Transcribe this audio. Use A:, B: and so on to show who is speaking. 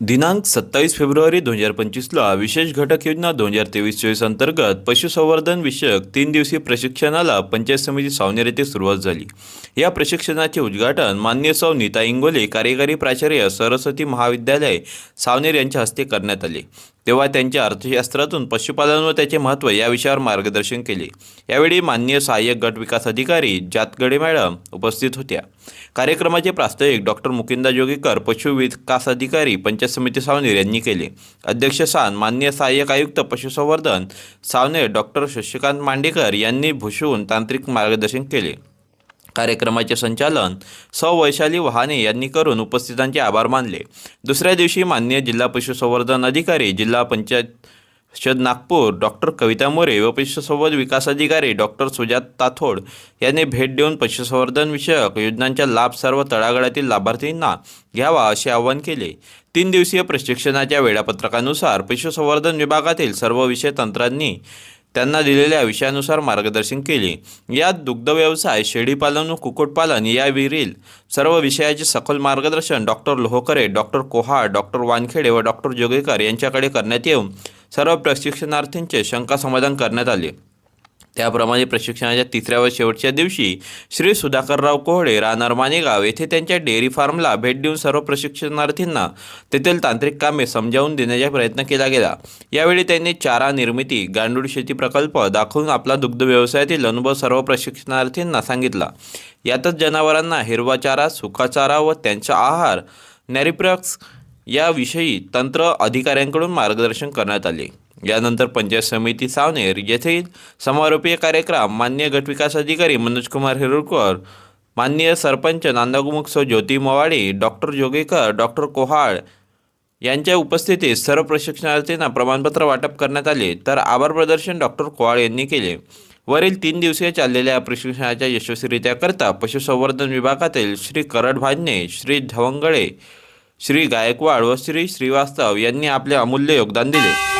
A: दिनांक सत्तावीस फेब्रुवारी दोन हजार पंचवीसला विशेष घटक योजना दोन हजार तेवीस चोवीस अंतर्गत पशुसंवर्धन विषयक तीन दिवसीय प्रशिक्षणाला पंचायत समिती सावनेर येथे सुरुवात झाली. या प्रशिक्षणाचे उद्घाटन मान्य सौ नीता इंगोले कार्यकारी प्राचार्य सरस्वती महाविद्यालय सावनेर यांच्या हस्ते करण्यात आले. तेव्हा त्यांच्या अर्थशास्त्रातून पशुपालन व त्याचे महत्त्व या विषयावर मार्गदर्शन केले. यावेळी मान्य सहाय्यक गट विकास अधिकारी जातगडे मॅडम उपस्थित होत्या. कार्यक्रमाचे प्रास्ताविक डॉक्टर मुकिंदा जोगेकर पशु विकास अधिकारी पंचायत समिती सावनेर यांनी केले. अध्यक्ष सान मान्य सहाय्यक आयुक्त पशुसंवर्धन सावनेर डॉक्टर शशिकांत मांडेकर यांनी भूषवून तांत्रिक मार्गदर्शन केले. कार्यक्रमाचे संचालन सौ. वैशाली वहाने यांनी करून उपस्थितांचे आभार मानले. दुसऱ्या दिवशी मान्य जिल्हा पशुसंवर्धन अधिकारी जिल्हा पंचायत शद नागपूर डॉक्टर कविता मोरे व पशुसंवर्धन विकास अधिकारी डॉक्टर सुजात ताथोड यांनी भेट देऊन पशुसंवर्धन विषयक योजनांचा लाभ सर्व तळागाळातील लाभार्थींना घ्यावा असे आवाहन केले. तीन दिवसीय प्रशिक्षणाच्या वेळापत्रकानुसार पशुसंवर्धन विभागातील सर्व विषय तंत्रांनी त्यांना दिलेल्या विषयानुसार मार्गदर्शन केले. यात दुग्ध व्यवसाय शेळीपालन व कुक्कुटपालन याविरील सर्व विषयाचे सखोल मार्गदर्शन doctor Lohkare doctor Kohal doctor Wankhede व डॉक्टर जोगेकर यांच्याकडे करण्यात येऊन सर्व प्रशिक्षणार्थींचे शंका समाधान करण्यात आले. त्याप्रमाणे प्रशिक्षणाच्या तिसऱ्या व शेवटच्या दिवशी श्री सुधाकरराव कोहळे राहणार मानेगाव येथे त्यांच्या डेअरी फार्मला भेट देऊन सर्व प्रशिक्षणार्थींना तेथील तांत्रिक कामे समजावून देण्याचा प्रयत्न केला गेला. यावेळी त्यांनी चारा निर्मिती गांडूळ शेती प्रकल्प दाखवून आपला दुग्ध व्यवसायातील अनुभव सर्व प्रशिक्षणार्थींना सांगितला. यातच जनावरांना हिरवा चारा सुका चारा व त्यांचा आहार नॅरिप्रक्स याविषयी तंत्र अधिकाऱ्यांकडून मार्गदर्शन करण्यात आले. यानंतर पंचायत समिती सावनेर येथील समारोपीय कार्यक्रम मान्य गटविकास अधिकारी मनोजकुमार हिरुळकर मान्य सरपंच नांदागुमुख सौ ज्योती मवाडी डॉक्टर जोगेकर डॉक्टर कोहाळ यांच्या उपस्थितीत सर्व प्रशिक्षणार्थींना प्रमाणपत्र वाटप करण्यात आले. तर आभार प्रदर्शन डॉक्टर कोहाळ यांनी केले. वरील तीन दिवसीय चाललेल्या प्रशिक्षणाच्या यशस्वीरित्याकरता पशुसंवर्धन विभागातील श्री करड भाजने श्री धवंगळे श्री गायकवाड व श्री श्रीवास्तव यांनी आपले अमूल्य योगदान दिले.